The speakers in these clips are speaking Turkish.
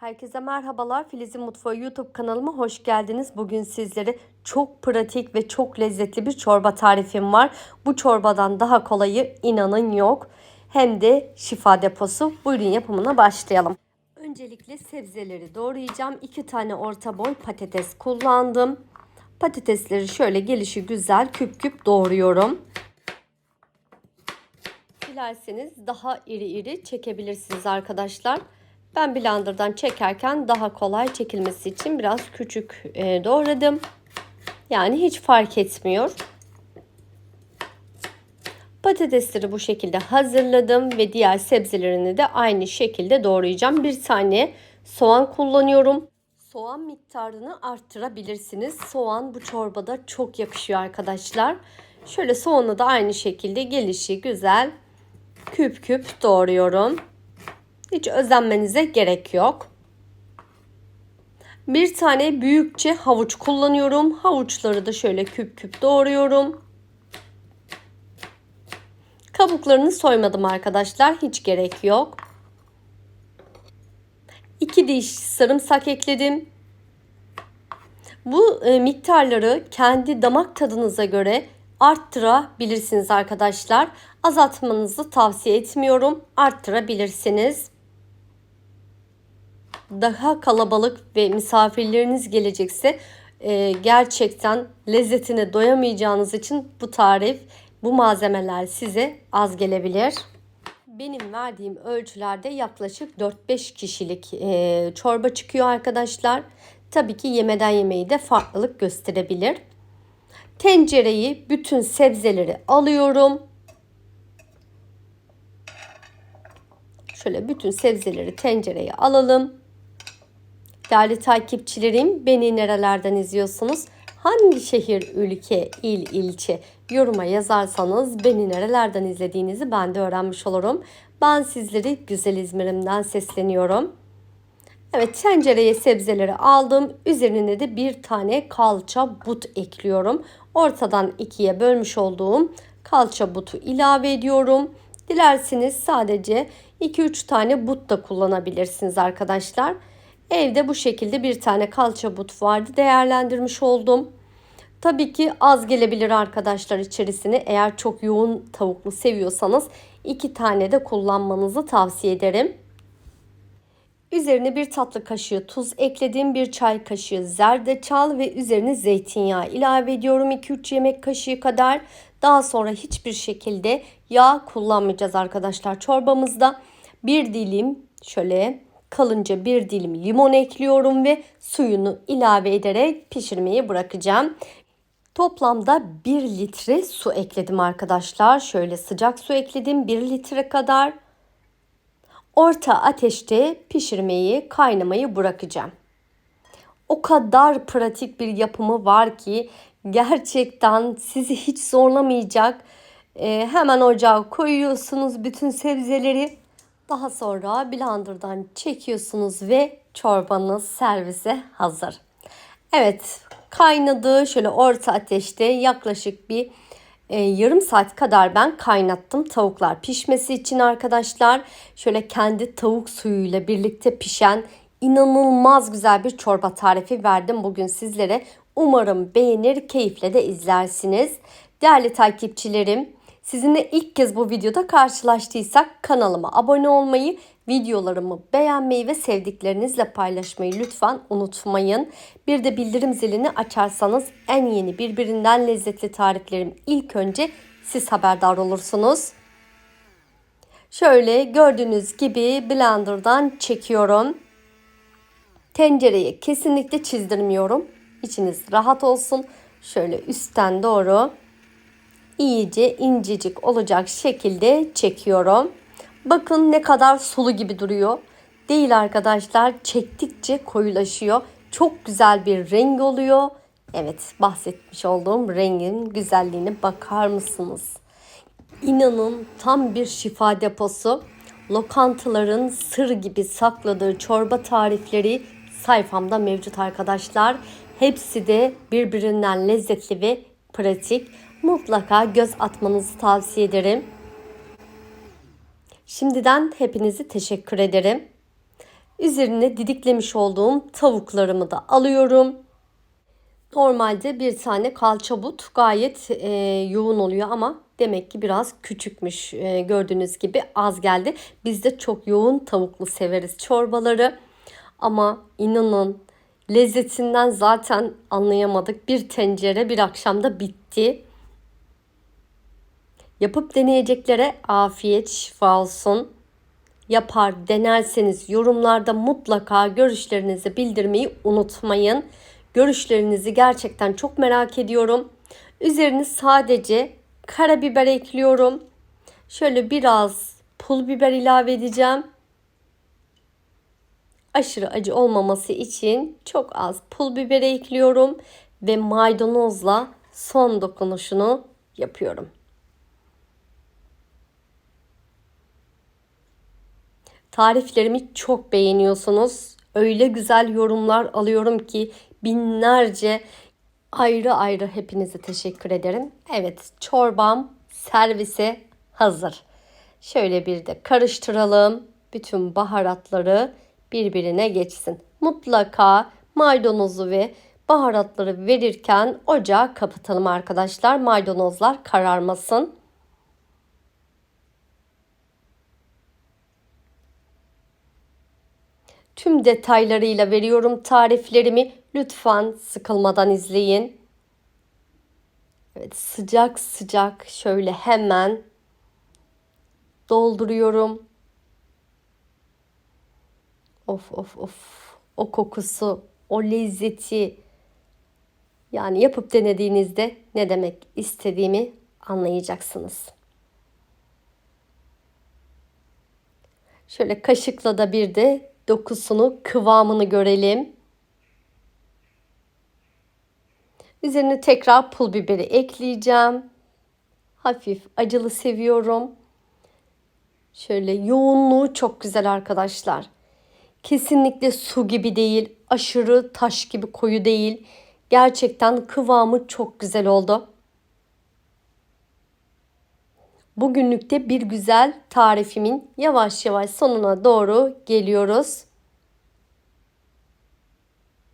Herkese merhabalar. Filiz'in Mutfağı YouTube kanalıma hoş geldiniz. Bugün sizlere çok pratik ve çok lezzetli bir çorba tarifim var. Bu çorbadan daha kolayı inanın yok. Hem de şifa deposu. Buyurun yapımına başlayalım. Öncelikle sebzeleri doğrayacağım. 2 tane orta boy patates kullandım. Patatesleri şöyle gelişi güzel küp küp doğruyorum. Dilerseniz daha iri iri çekebilirsiniz arkadaşlar. Ben blenderdan çekerken daha kolay çekilmesi için biraz küçük e, doğradım. Yani hiç fark etmiyor. Patatesleri bu şekilde hazırladım ve diğer sebzelerini de aynı şekilde doğrayacağım. Bir tane soğan kullanıyorum. Soğan miktarını arttırabilirsiniz. Soğan bu çorbada çok yakışıyor arkadaşlar. Şöyle soğanı da aynı şekilde gelişi güzel küp küp doğruyorum. Hiç özenmenize gerek yok. Bir tane büyükçe havuç kullanıyorum. Havuçları da şöyle küp küp doğruyorum. Kabuklarını soymadım arkadaşlar. Hiç gerek yok. 2 diş sarımsak ekledim. Bu e, miktarları kendi damak tadınıza göre arttırabilirsiniz arkadaşlar. Azaltmanızı tavsiye etmiyorum. Arttırabilirsiniz. Daha kalabalık ve misafirleriniz gelecekse e, gerçekten lezzetine doyamayacağınız için bu tarif, bu malzemeler size az gelebilir. Benim verdiğim ölçülerde yaklaşık 4-5 kişilik e, çorba çıkıyor arkadaşlar. Tabii ki yemeden yemeği de farklılık gösterebilir. Tencereyi bütün sebzeleri alıyorum. Şöyle bütün sebzeleri tencereye alalım. Değerli takipçilerim beni nerelerden izliyorsunuz? Hangi şehir, ülke, il, ilçe yoruma yazarsanız beni nerelerden izlediğinizi ben de öğrenmiş olurum. Ben sizleri güzel İzmir'imden sesleniyorum. Evet tencereye sebzeleri aldım. Üzerine de bir tane kalça but ekliyorum. Ortadan ikiye bölmüş olduğum kalça butu ilave ediyorum. Dilerseniz sadece 2-3 tane but da kullanabilirsiniz arkadaşlar. Evde bu şekilde bir tane kalça but vardı. Değerlendirmiş oldum. Tabii ki az gelebilir arkadaşlar içerisine. Eğer çok yoğun tavuklu seviyorsanız iki tane de kullanmanızı tavsiye ederim. Üzerine bir tatlı kaşığı tuz ekledim. Bir çay kaşığı zerdeçal ve üzerine zeytinyağı ilave ediyorum. 2-3 yemek kaşığı kadar. Daha sonra hiçbir şekilde yağ kullanmayacağız arkadaşlar çorbamızda. Bir dilim şöyle kalınca bir dilim limon ekliyorum ve suyunu ilave ederek pişirmeyi bırakacağım. Toplamda 1 litre su ekledim arkadaşlar. Şöyle sıcak su ekledim 1 litre kadar. Orta ateşte pişirmeyi, kaynamayı bırakacağım. O kadar pratik bir yapımı var ki gerçekten sizi hiç zorlamayacak. Ee, hemen ocağa koyuyorsunuz bütün sebzeleri. Daha sonra blenderdan çekiyorsunuz ve çorbanız servise hazır. Evet kaynadı. Şöyle orta ateşte yaklaşık bir e, yarım saat kadar ben kaynattım tavuklar pişmesi için arkadaşlar. Şöyle kendi tavuk suyuyla birlikte pişen inanılmaz güzel bir çorba tarifi verdim bugün sizlere. Umarım beğenir, keyifle de izlersiniz. Değerli takipçilerim, sizinle ilk kez bu videoda karşılaştıysak kanalıma abone olmayı, videolarımı beğenmeyi ve sevdiklerinizle paylaşmayı lütfen unutmayın. Bir de bildirim zilini açarsanız en yeni birbirinden lezzetli tariflerim ilk önce siz haberdar olursunuz. Şöyle gördüğünüz gibi blenderdan çekiyorum. Tencereye kesinlikle çizdirmiyorum. İçiniz rahat olsun. Şöyle üstten doğru iyice incecik olacak şekilde çekiyorum. Bakın ne kadar sulu gibi duruyor. Değil arkadaşlar çektikçe koyulaşıyor. Çok güzel bir renk oluyor. Evet bahsetmiş olduğum rengin güzelliğine bakar mısınız? İnanın tam bir şifa deposu. Lokantaların sır gibi sakladığı çorba tarifleri sayfamda mevcut arkadaşlar. Hepsi de birbirinden lezzetli ve pratik. Mutlaka göz atmanızı tavsiye ederim. Şimdiden hepinizi teşekkür ederim. Üzerine didiklemiş olduğum tavuklarımı da alıyorum. Normalde bir tane kalça but gayet e, yoğun oluyor ama demek ki biraz küçükmüş. E, gördüğünüz gibi az geldi. Biz de çok yoğun tavuklu severiz çorbaları. Ama inanın lezzetinden zaten anlayamadık. Bir tencere bir akşamda bitti. Yapıp deneyeceklere afiyet şifa olsun. Yapar denerseniz yorumlarda mutlaka görüşlerinizi bildirmeyi unutmayın. Görüşlerinizi gerçekten çok merak ediyorum. Üzerine sadece karabiber ekliyorum. Şöyle biraz pul biber ilave edeceğim. Aşırı acı olmaması için çok az pul biber ekliyorum ve maydanozla son dokunuşunu yapıyorum. Tariflerimi çok beğeniyorsunuz. Öyle güzel yorumlar alıyorum ki binlerce ayrı ayrı hepinize teşekkür ederim. Evet çorbam servise hazır. Şöyle bir de karıştıralım. Bütün baharatları birbirine geçsin. Mutlaka maydanozu ve baharatları verirken ocağı kapatalım arkadaşlar. Maydanozlar kararmasın. Tüm detaylarıyla veriyorum tariflerimi. Lütfen sıkılmadan izleyin. Evet sıcak sıcak şöyle hemen dolduruyorum. Of of of. O kokusu, o lezzeti yani yapıp denediğinizde ne demek istediğimi anlayacaksınız. Şöyle kaşıkla da bir de dokusunu, kıvamını görelim. Üzerine tekrar pul biberi ekleyeceğim. Hafif acılı seviyorum. Şöyle yoğunluğu çok güzel arkadaşlar. Kesinlikle su gibi değil, aşırı taş gibi koyu değil. Gerçekten kıvamı çok güzel oldu. Bugünlükte bir güzel tarifimin yavaş yavaş sonuna doğru geliyoruz.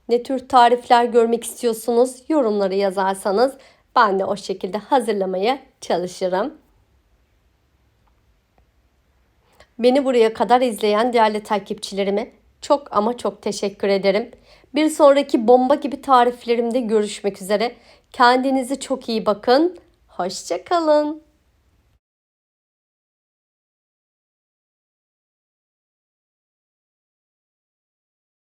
Ne tür tarifler görmek istiyorsunuz yorumları yazarsanız ben de o şekilde hazırlamaya çalışırım. Beni buraya kadar izleyen değerli takipçilerime çok ama çok teşekkür ederim. Bir sonraki bomba gibi tariflerimde görüşmek üzere. Kendinize çok iyi bakın. Hoşçakalın.